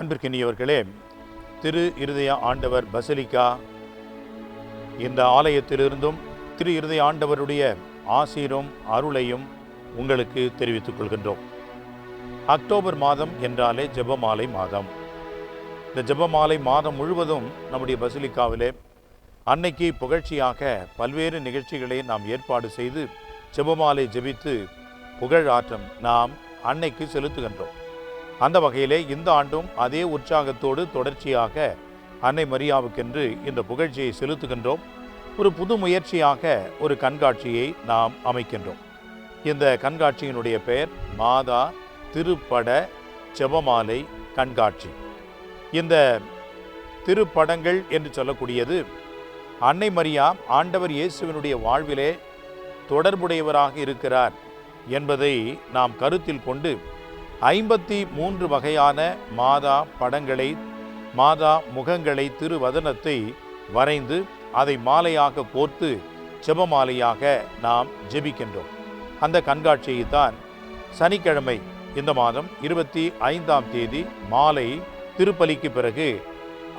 அன்பிற்கினியவர்களே திரு இருதய ஆண்டவர் பசலிக்கா. இந்த ஆலயத்திலிருந்தும் திரு இருதய ஆண்டவருடைய ஆசீரும் அருளையும் உங்களுக்கு தெரிவித்துக் கொள்கின்றோம். அக்டோபர் மாதம் என்றாலே ஜெபமாலை மாதம். இந்த ஜெபமாலை மாதம் முழுவதும் நம்முடைய பசிலிக்காவிலே அன்னைக்கு புகழ்ச்சியாக பல்வேறு நிகழ்ச்சிகளை நாம் ஏற்பாடு செய்து ஜெபமாலை ஜெபித்து புகழ் ஆற்றம் நாம் அன்னைக்கு செலுத்துகின்றோம். அந்த வகையிலே இந்த ஆண்டும் அதே உற்சாகத்தோடு தொடர்ச்சியாக அன்னை மரியாவுக்கென்று இந்த புகழ்ச்சியை செலுத்துகின்றோம். ஒரு புது முயற்சியாக ஒரு கண்காட்சியை நாம் அமைக்கின்றோம். இந்த கண்காட்சியினுடைய பெயர் மாதா திருப்பட செபமாலை கண்காட்சி. இந்த திருப்படங்கள் என்று சொல்லக்கூடியது அன்னை மரியா ஆண்டவர் இயேசுவினுடைய வாழ்விலே தொடர்புடையவராக இருக்கிறார் என்பதை நாம் கருத்தில் கொண்டு ஐம்பத்தி மூன்று வகையான மாதா படங்களை மாதா முகங்களை திருவதனத்தை வரைந்து அதை மாலையாக கோர்த்து ஜெபமாலையாக நாம் ஜெபிக்கின்றோம். அந்த கண்காட்சியை தான் சனிக்கிழமை இந்த மாதம் இருபத்தி ஐந்தாம் தேதி மாலை திருப்பலிக்கு பிறகு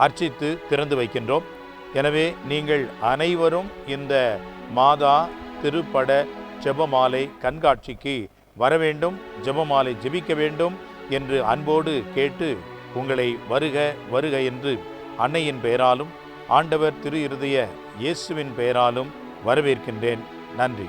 அர்ச்சித்து திறந்து வைக்கின்றோம். எனவே நீங்கள் அனைவரும் இந்த மாதா திருப்பட செபமாலை கண்காட்சிக்கு வர வேண்டும் ஜெபமாலை ஜெபிக்க வேண்டும் என்று அன்போடு கேட்டு உங்களை வருக வருக என்று அன்னையின் பெயராலும் ஆண்டவர் திரு இருதய இயேசுவின் பெயராலும் வரவேற்கின்றேன். நன்றி.